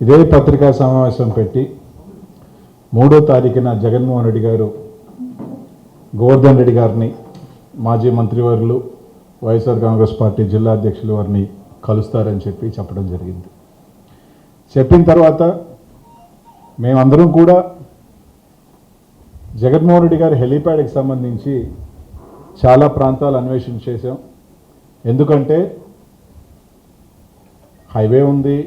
ఇదే పత్రికా సమావేశం పెట్టి మూడో తారీఖున జగన్మోహన్ రెడ్డి గారు గోవర్ధన్ రెడ్డి గారిని మాజీ మంత్రివర్యులు వైఎస్ఆర్ కాంగ్రెస్ పార్టీ జిల్లా అధ్యక్షులు వారిని కలుస్తారని చెప్పి చెప్పడం జరిగింది. చెప్పిన తర్వాత మేమందరం కూడా జగన్మోహన్ రెడ్డి గారి హెలీప్యాడ్కి సంబంధించి చాలా ప్రాంతాలు అన్వేషణ చేశాం. ఎందుకంటే హైవే ఉంది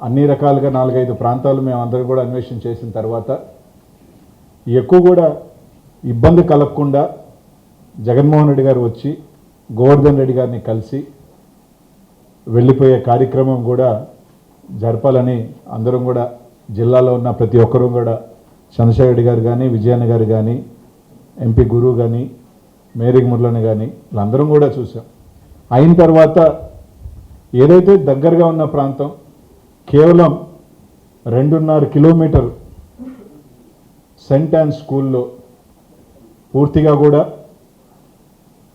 అన్ని రకాలుగా నాలుగైదు ప్రాంతాలు మేము కూడా అన్వేషణ చేసిన తర్వాత ఎక్కువ కూడా ఇబ్బంది కలగకుండా జగన్మోహన్ రెడ్డి గారు వచ్చి గోవర్ధన్ రెడ్డి గారిని కలిసి వెళ్ళిపోయే కార్యక్రమం కూడా జరపాలని అందరం కూడా జిల్లాలో ఉన్న ప్రతి ఒక్కరూ కూడా చంద్రశేఖర్ రెడ్డి గారు కానీ విజయన్న గారు కానీ ఎంపీ గురువు కానీ మేరీ మురళని కానీ వీళ్ళందరం కూడా చూసాం. అయిన తర్వాత ఏదైతే దగ్గరగా ఉన్న ప్రాంతం కేవలం రెండున్నర కిలోమీటర్ సెంట్ అండ్ స్కూల్లో పూర్తిగా కూడా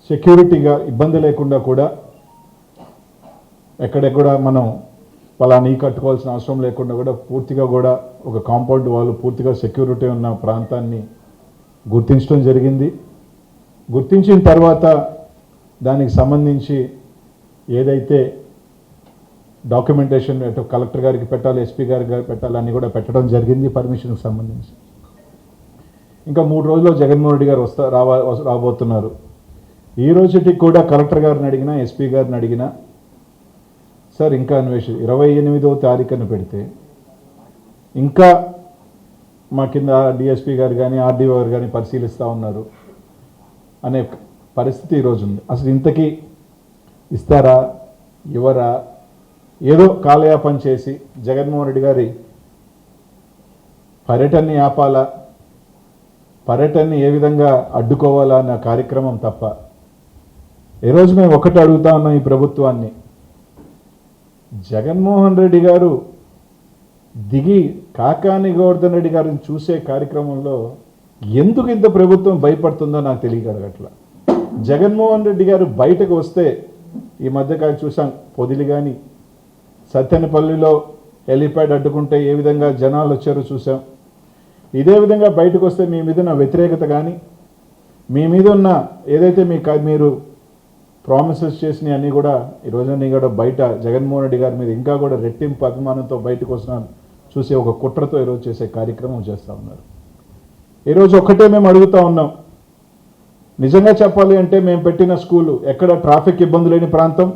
సెక్యూరిటీగా ఇబ్బంది లేకుండా కూడా ఎక్కడెక్కడ మనం పలానీ ఈ కట్టుకోవాల్సిన అవసరం లేకుండా కూడా పూర్తిగా కూడా ఒక కాంపౌండ్ వాళ్ళు పూర్తిగా సెక్యూరిటీ ఉన్న ప్రాంతాన్ని గుర్తించడం జరిగింది. గుర్తించిన తర్వాత దానికి సంబంధించి ఏదైతే డాక్యుమెంటేషన్ అటు కలెక్టర్ గారికి పెట్టాలి ఎస్పీ గారికి పెట్టాలి అన్ని కూడా పెట్టడం జరిగింది పర్మిషన్కి సంబంధించి. ఇంకా మూడు రోజుల్లో జగన్మోహన్ రెడ్డి గారు వస్తా రావా రాబోతున్నారు. ఈ రోజుకి కూడా కలెక్టర్ గారిని అడిగినా ఎస్పీ గారిని అడిగినా సార్ ఇంకా అన్వేషణ ఇరవై ఎనిమిదవ తారీఖున పెడితే ఇంకా మా కింద డిఎస్పీ గారు కానీ ఆర్డీఓ గారు కానీ పరిశీలిస్తూ ఉన్నారు అనే పరిస్థితి ఈరోజు ఉంది. అసలు ఇంతకీ ఇస్తారా ఇవ్వరా ఏదో కాలయాపన చేసి జగన్మోహన్ రెడ్డి గారి పర్యటనని ఆపాలా? పర్యటనని ఏ విధంగా అడ్డుకోవాలా అన్న కార్యక్రమం తప్ప. ఈరోజు మేము ఒకటి అడుగుతా ఉన్నాం ఈ ప్రభుత్వాన్ని. జగన్మోహన్ రెడ్డి గారు దిగి కాకాని గోవర్ధన్ రెడ్డి గారిని చూసే కార్యక్రమంలో ఎందుకు ఇంత ప్రభుత్వం భయపడుతుందో నాకు తెలియగలగట్ల జగన్మోహన్ రెడ్డి గారు బయటకు వస్తే ఈ మధ్యకాలం చూసాం పొదిలి కానీ సత్తెనపల్లిలో హెలిప్యాడ్ అడ్డుకుంటే ఏ విధంగా జనాలు వచ్చారో చూసాం ఇదే విధంగా బయటకు వస్తే మీ మీద ఉన్న వ్యతిరేకత కానీ మీ మీద ఉన్న ఏదైతే మీ మీరు ప్రామిసెస్ చేసినవి అన్నీ కూడా ఈ రోజన్నీ కూడా బయట జగన్మోహన్ రెడ్డి గారి మీద ఇంకా కూడా రెట్టింపు అభిమానంతో బయటకు వస్తున్నాను. చూసే ఒక కుట్రతో ఈరోజు చేసే కార్యక్రమం చేస్తూ ఉన్నారు. ఈరోజు ఒక్కటే మేము అడుగుతా ఉన్నాం. నిజంగా చెప్పాలి అంటే మేము పెట్టిన స్కూలు ఎక్కడ ట్రాఫిక్ ఇబ్బంది లేని ప్రాంతం.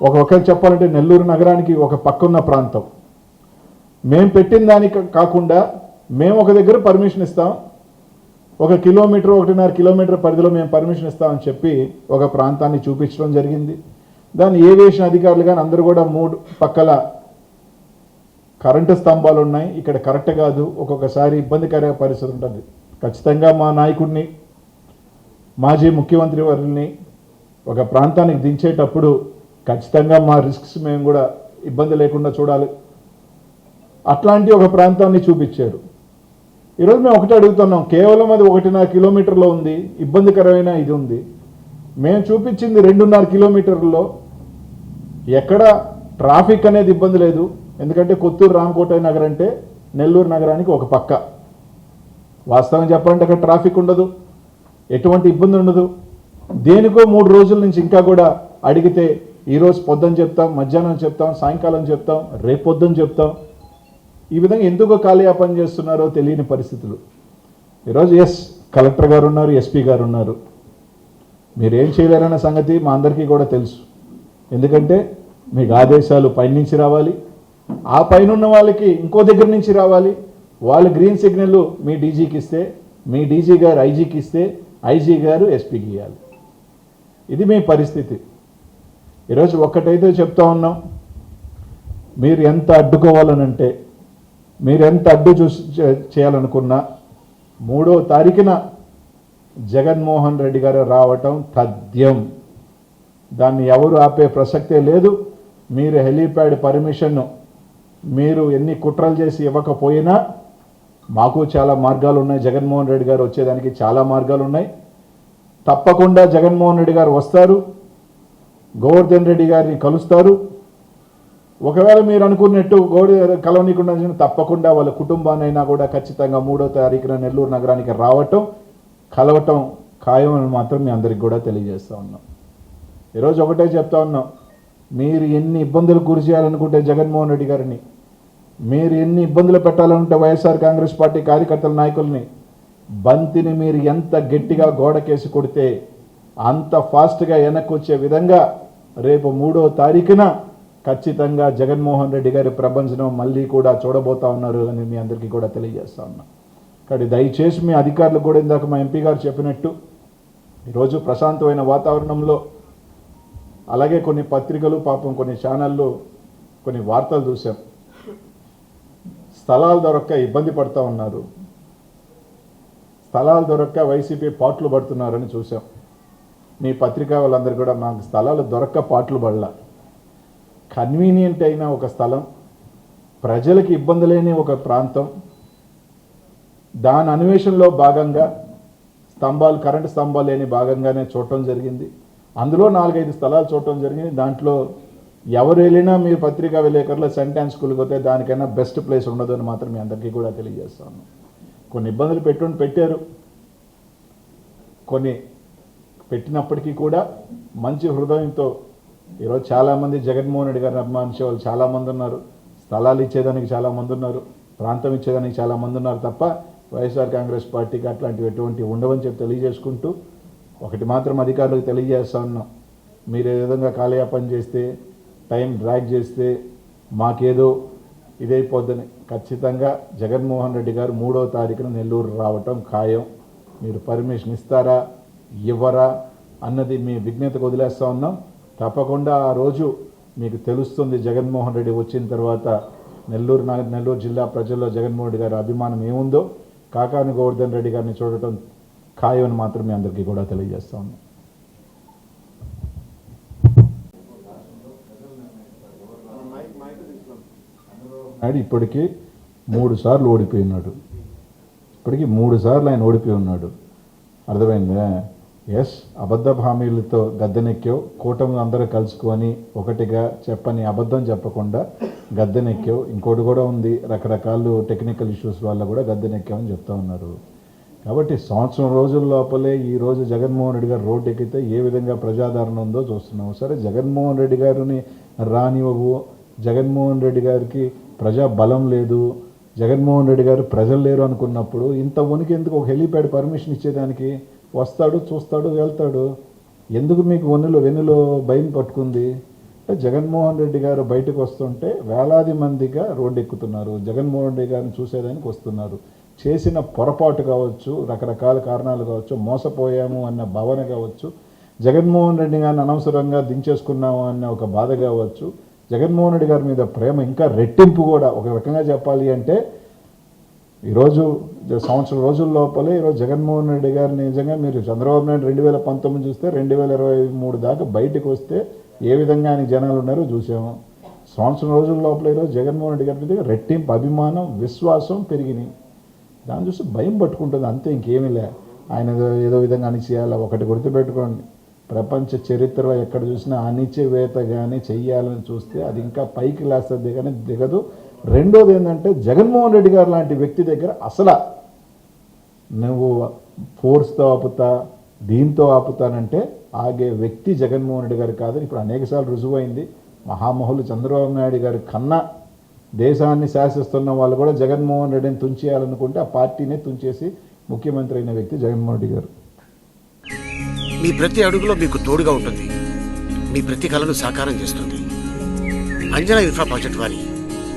ఒక ఒకరు చెప్పాలంటే నెల్లూరు నగరానికి ఒక పక్కన్న ప్రాంతం. మేము పెట్టిన దానికి కాకుండా మేము ఒక దగ్గర పర్మిషన్ ఇస్తాం. ఒక కిలోమీటర్ ఒకటిన్నర కిలోమీటర్ పరిధిలో మేము పర్మిషన్ ఇస్తామని చెప్పి ఒక ప్రాంతాన్ని చూపించడం జరిగింది. దాన్ని ఏవియేషన్ అధికారులు కానీ అందరూ కూడా మూడు పక్కల కరెంటు స్తంభాలు ఉన్నాయి. ఇక్కడ కరెక్ట్ కాదు. ఒక్కొక్కసారి ఇబ్బందికర పరిస్థితి ఉంటుంది. ఖచ్చితంగా మా నాయకుడిని మాజీ ముఖ్యమంత్రి వారిని ఒక ప్రాంతానికి దించేటప్పుడు ఖచ్చితంగా మా రిస్క్స్ మేము కూడా ఇబ్బంది లేకుండా చూడాలి. అట్లాంటి ఒక ప్రాంతాన్ని చూపించారు. ఈరోజు మేము ఒకటి అడుగుతున్నాం కేవలం అది ఒకటిన్నర కిలోమీటర్లో ఉంది ఇబ్బందికరమైన ఇది ఉంది. మేము చూపించింది రెండున్నర కిలోమీటర్లో. ఎక్కడ ట్రాఫిక్ అనేది ఇబ్బంది లేదు. ఎందుకంటే కొత్తూరు రామకోట నగర్ అంటే నెల్లూరు నగరానికి ఒక పక్క. వాస్తవం చెప్పాలంటే అక్కడ ట్రాఫిక్ ఉండదు ఎటువంటి ఇబ్బంది ఉండదు. దేనికో మూడు రోజుల నుంచి ఇంకా కూడా అడిగితే ఈరోజు పొద్దున చెప్తాం మధ్యాహ్నం చెప్తాం సాయంకాలం చెప్తాం రేపు పొద్దున చెప్తాం. ఈ విధంగా ఎందుకు కాలయాపన చేస్తున్నారో తెలియని పరిస్థితులు. ఈరోజు ఎస్ కలెక్టర్ గారు ఉన్నారు ఎస్పీ గారు ఉన్నారు. మీరేం చేయలేరన్న సంగతి మా అందరికీ కూడా తెలుసు. ఎందుకంటే మీకు ఆదేశాలు పైనుంచి రావాలి. ఆ పైన ఉన్న వాళ్ళకి ఇంకో దగ్గర నుంచి రావాలి. వాళ్ళు గ్రీన్ సిగ్నల్ మీ డీజీకి ఇస్తే మీ డీజీ గారు ఐజీకి ఇస్తే ఐజీ గారు ఎస్పీకి ఇవ్వాలి. ఇది మీ పరిస్థితి. ఈరోజు ఒక్కటైతే చెప్తా ఉన్నాం మీరు ఎంత అడ్డుకోవాలనంటే మీరు ఎంత అడ్డు చూసి చేయాలనుకున్నా మూడో తారీఖున జగన్మోహన్ రెడ్డి గారు రావటం తథ్యం. దాన్ని ఎవరు ఆపే ప్రసక్తే లేదు. మీరు హెలీప్యాడ్ పర్మిషన్ మీరు ఎన్ని కుట్రలు చేసి ఇవ్వకపోయినా మాకు చాలా మార్గాలు ఉన్నాయి. జగన్మోహన్ రెడ్డి గారు వచ్చేదానికి చాలా మార్గాలు ఉన్నాయి. తప్పకుండా జగన్మోహన్ రెడ్డి గారు వస్తారు. గోవర్ధన్ రెడ్డి గారిని కలుస్తారు. ఒకవేళ మీరు అనుకున్నట్టు గోడి కలవనీకుండా తప్పకుండా వాళ్ళ కుటుంబాన్నైనా కూడా ఖచ్చితంగా మూడో తారీఖున నెల్లూరు నగరానికి రావటం కలవటం ఖాయం అని మాత్రం మీ అందరికి కూడా తెలియజేస్తా ఉన్నాం. ఈరోజు ఒకటే చెప్తా ఉన్నాం. మీరు ఎన్ని ఇబ్బందులు గురి చేయాలనుకుంటే జగన్మోహన్ రెడ్డి గారిని మీరు ఎన్ని ఇబ్బందులు పెట్టాలనుకుంటే వైఎస్ఆర్ కాంగ్రెస్ పార్టీ కార్యకర్తల నాయకుల్ని బంతిని మీరు ఎంత గట్టిగా గోడకేసి కొడితే అంత ఫాస్ట్గా వెనక్కి వచ్చే విధంగా రేపు మూడో తారీఖున ఖచ్చితంగా జగన్మోహన్ రెడ్డి గారి ప్రపంచం మళ్ళీ కూడా చూడబోతా ఉన్నారు అని మీ అందరికీ కూడా తెలియజేస్తా ఉన్నా. కాబట్టి దయచేసి మీ అధికారులు కూడా ఇందాక మా ఎంపీ గారు చెప్పినట్టు ఈరోజు ప్రశాంతమైన వాతావరణంలో అలాగే కొన్ని పత్రికలు పాపం కొన్ని ఛానళ్ళు కొన్ని వార్తలు చూసాం. స్థలాలు దొరక్క ఇబ్బంది పడుతూ ఉన్నారు. స్థలాలు దొరక్క వైసీపీ పాటలు పడుతున్నారని చూసాం. మీ పత్రికా వాళ్ళందరూ కూడా మాకు స్థలాలు దొరక్క పాటలు పడలా. కన్వీనియంట్ అయిన ఒక స్థలం ప్రజలకి ఇబ్బంది లేని ఒక ప్రాంతం. దాని అన్వేషణలో భాగంగా స్తంభాలు కరెంటు స్తంభాలు లేని భాగంగానే చూడటం జరిగింది. అందులో నాలుగైదు స్థలాలు చూడటం జరిగింది. దాంట్లో ఎవరు వెళ్ళినా మీరు పత్రికా విలేకరులు సెంటాన్స్ స్కూల్కి పోతే దానికైనా బెస్ట్ ప్లేస్ ఉండదు అని మాత్రం మీ అందరికీ కూడా తెలియజేస్తాను. కొన్ని ఇబ్బందులు పెట్టుకుని పెట్టారు. కొన్ని పెట్టినప్పటికీ కూడా మంచి హృదయంతో ఈరోజు చాలామంది జగన్మోహన్ రెడ్డి గారిని అభిమానించే వాళ్ళు చాలామంది ఉన్నారు. స్థలాలు ఇచ్చేదానికి చాలామంది ఉన్నారు. ప్రాంతం ఇచ్చేదానికి చాలామంది ఉన్నారు తప్ప వైఎస్ఆర్ కాంగ్రెస్ పార్టీకి అట్లాంటివి ఎటువంటి ఉండవని చెప్పి తెలియజేసుకుంటూ ఒకటి మాత్రం అధికారులకు తెలియజేస్తా ఉన్నాం. మీరు ఏ విధంగా కాలయాపన చేస్తే టైం డ్రాగ్ చేస్తే మాకేదో ఇదైపోద్దని. ఖచ్చితంగా జగన్మోహన్ రెడ్డి గారు మూడో తారీఖున నెల్లూరు రావటం ఖాయం. మీరు పర్మిషన్ ఇస్తారా? ఇవ్వరా అన్నది మీ విజ్ఞతకు వదిలేస్తూ ఉన్నాం. తప్పకుండా ఆ రోజు మీకు తెలుస్తుంది జగన్మోహన్ రెడ్డి వచ్చిన తర్వాత నెల్లూరు నెల్లూరు జిల్లా ప్రజల్లో జగన్మోహన్ రెడ్డి గారి అభిమానం ఏముందో కాకాని గోవర్ధన్ రెడ్డి గారిని చూడటం ఖాయం అని మాత్రం మీ అందరికీ కూడా తెలియజేస్తా ఉన్నాం. ఇప్పటికీ మూడు సార్లు ఓడిపోయి ఉన్నాడు. ఇప్పటికీ మూడు సార్లు ఆయన ఓడిపోయి ఉన్నాడు. అర్థమైందా? ఎస్ అబద్ధ హామీలతో గద్దెనెక్కావు కూటమి అందరూ కలుసుకొని ఒకటిగా చెప్పని అబద్ధం చెప్పకుండా గద్దెనెక్కావు. ఇంకోటి కూడా ఉంది రకరకాలు టెక్నికల్ ఇష్యూస్ వల్ల కూడా గద్దెనెక్కామని చెప్తా ఉన్నారు. కాబట్టి సంవత్సరం రోజుల లోపలే ఈరోజు జగన్మోహన్ రెడ్డి గారు రోడ్డు ఎక్కితే ఏ విధంగా ప్రజాదరణ ఉందో చూస్తున్నాము. సరే జగన్మోహన్ రెడ్డి గారిని రానివ్వవు. జగన్మోహన్ రెడ్డి గారికి ప్రజా బలం లేదు. జగన్మోహన్ రెడ్డి గారు ప్రజలు లేరు అనుకున్నప్పుడు ఇంత ఉనికి ఎందుకు ఒక హెలీప్యాడ్ పర్మిషన్ ఇచ్చేదానికి? వస్తాడు చూస్తాడు వెళ్తాడు. ఎందుకు మీకు వన్నులో వెన్నులో భయం పట్టుకుంది? జగన్మోహన్ రెడ్డి గారు బయటకు వస్తుంటే వేలాది మందిగా రోడ్డు ఎక్కుతున్నారు జగన్మోహన్ రెడ్డి గారిని చూసేదానికి వస్తున్నారు. చేసిన పొరపాటు కావచ్చు రకరకాల కారణాలు కావచ్చు మోసపోయాము అన్న భావన కావచ్చు జగన్మోహన్ రెడ్డి గారిని అనవసరంగా దించేసుకున్నాము అన్న ఒక బాధ కావచ్చు జగన్మోహన్ రెడ్డి గారి మీద ప్రేమ ఇంకా రెట్టింపు కూడా ఒక రకంగా చెప్పాలి అంటే ఈరోజు సంవత్సరం రోజుల లోపలే ఈరోజు జగన్మోహన్ రెడ్డి గారిని నిజంగా మీరు చంద్రబాబు నాయుడు రెండు వేల పంతొమ్మిది చూస్తే రెండు వేల ఇరవై మూడు దాకా బయటకు వస్తే ఏ విధంగా ఆయన జనాలు ఉన్నారో చూసాము. సంవత్సరం రోజుల లోపల ఈరోజు జగన్మోహన్ రెడ్డి గారి మీద రెట్టింపు అభిమానం విశ్వాసం పెరిగినాయి. దాన్ని చూసి భయం పట్టుకుంటుంది అంతే ఇంకేమీ లే. ఆయన ఏదో ఏదో విధంగా అణిచేయాలి ఒకటి గుర్తుపెట్టుకోండి. ప్రపంచ చరిత్రలో ఎక్కడ చూసినా అణిచివేత కానీ చెయ్యాలని చూస్తే అది ఇంకా పైకి లేస్తుంది కానీ దిగదు. రెండోది ఏంటంటే జగన్మోహన్ రెడ్డి గారు లాంటి వ్యక్తి దగ్గర అసలు నువ్వు ఫోర్స్తో ఆపుతా దీంతో ఆపుతానంటే ఆగే వ్యక్తి జగన్మోహన్ రెడ్డి గారు కాదని ఇప్పుడు అనేకసార్లు రుజువైంది. మహామహులు చంద్రబాబు నాయుడు గారి కన్నా దేశాన్ని శాసిస్తున్న వాళ్ళు కూడా జగన్మోహన్ రెడ్డిని తుంచేయాలనుకుంటే ఆ పార్టీనే తుంచేసి ముఖ్యమంత్రి అయిన వ్యక్తి జగన్మోహన్ రెడ్డి గారు. మీ ప్రతి అడుగులో మీకు తోడుగా ఉంటుంది. మీ ప్రతి కళను సాకారం చేస్తుంది. అంజనా ఇన్ఫ్రా ప్రాజెక్ట్ వారి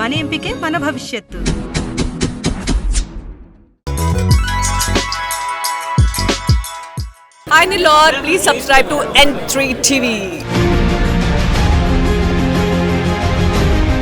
మన ఎంపికే మన భవిష్యత్తు Hi lord please subscribe to N3 TV.